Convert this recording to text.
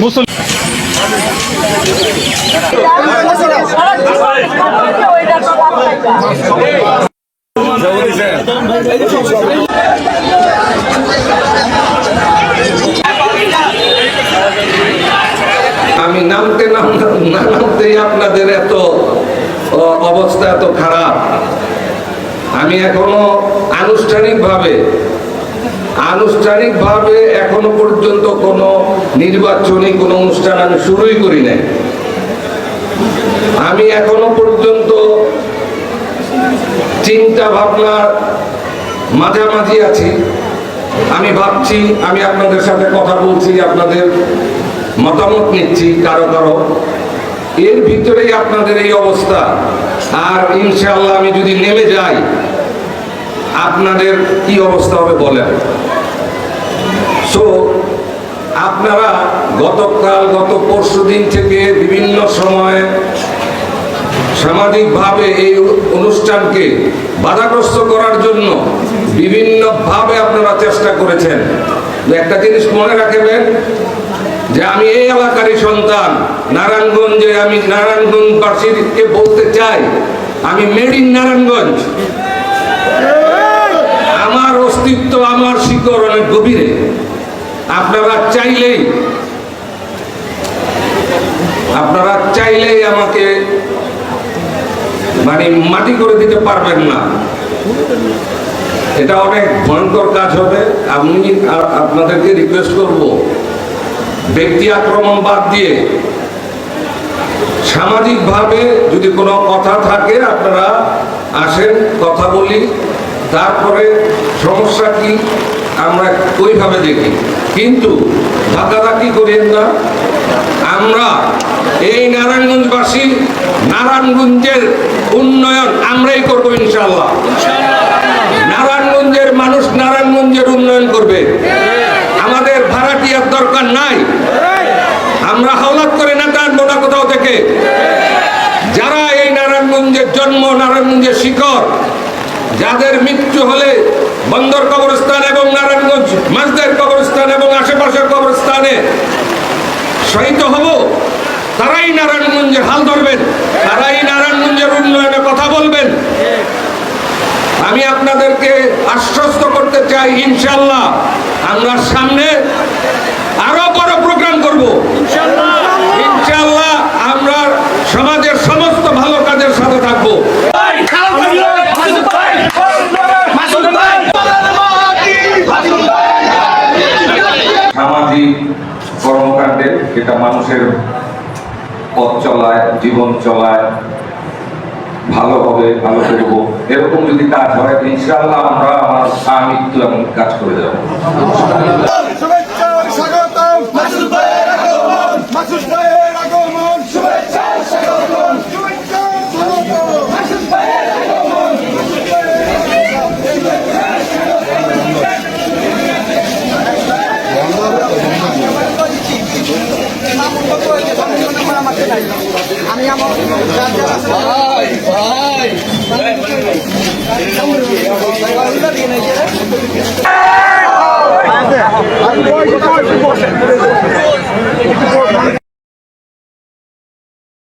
মুসলিম আমি নামতে নাম না নামতেই আপনাদের এত অবস্থা এত খারাপ। আমি এখনও আনুষ্ঠানিকভাবে আনুষ্ঠানিকভাবে এখনও পর্যন্ত কোনো নির্বাচনী, কোনো অনুষ্ঠান আমি শুরুই করি নাই। আমি এখনও পর্যন্ত চিন্তা ভাবনার মাঝামাঝি আছি। আমি ভাবছি, আমি আপনাদের সাথে কথা বলছি, আপনাদের মতামত নিচ্ছি, কারও কারও। এর ভিতরেই আপনাদের এই অবস্থা। আর ইনশাল্লাহ আমি যদি নেমে যাই আপনাদের কি অবস্থা হবে বলেন। সো আপনারা গতকাল, গত পরশু দিন থেকে বিভিন্ন সময়ে সামাজিকভাবে এই অনুষ্ঠানকে বাধাগ্রস্ত করার জন্য বিভিন্নভাবে আপনারা চেষ্টা করেছেন। একটা জিনিস মনে রাখবেন, যে আমি এই এলাকারই সন্তান, নারায়ণগঞ্জে আমি নারায়ণগঞ্জবাসীকে বলতে চাই, আমি মেড ইন নারায়ণগঞ্জ আমার অস্তিত্ব আমার শিকড় অনেক গভীরে। আপনারা চাইলেই আপনারা চাইলেই আমাকে মানে মাটি করে দিতে পারবেন না। এটা অনেক ভয়ঙ্কর কাজ হবে। আমি আপনাদেরকে রিকোয়েস্ট করব, ব্যক্তি আক্রমণ বাদ দিয়ে সামাজিকভাবে যদি কোনো কথা থাকে, আপনারা আসেন, কথা বলি। তারপরে সমস্যা কি? আমরা ওইভাবে দেখি। কিন্তু ধাক্কাধাক্কি করিয়েন না। আমরা এই নারায়ণগঞ্জবাসী, নারায়ণগঞ্জের উন্নয়ন আমরাই করব ইনশাল্লাহ নারায়ণগঞ্জের মানুষ নারায়ণগঞ্জের উন্নয়ন করবে। আমাদের ভাড়াটিয়ার দরকার নাই। আমরা হাওলাত করে না আনব না কোথাও থেকে। যারা এই নারায়ণগঞ্জের জন্ম, নারায়ণগঞ্জের শিখর যাদের মৃত্যু হলে বন্দর কবরস্থান এবং নারায়ণগঞ্জ মাসদের কবরস্থান এবং আশেপাশের কবরস্থানে শহীদ হব, তারাই নারায়ণগঞ্জে হাল ধরবেন, তারাই নারায়ণগঞ্জের উন্নয়নে কথা বলবেন। আমি আপনাদেরকে আশ্বস্ত করতে চাই ইনশাল্লাহ আমরা সামনে আরও বড় প্রোগ্রাম করব ইনশাল্লাহ আমরা সমাজের সমস্ত ভালো কাজের সাথে থাকব সামাজিক কর্মকাণ্ডে এটা মানুষের পথ চলায়, জীবন চলায়, ভালো হবে, ভালো করব। এরকম যদি কাজ হয় ইনশাল্লাহ আমরা আমার আমৃত্যু এমন কাজ করে যাব আমার ভাই।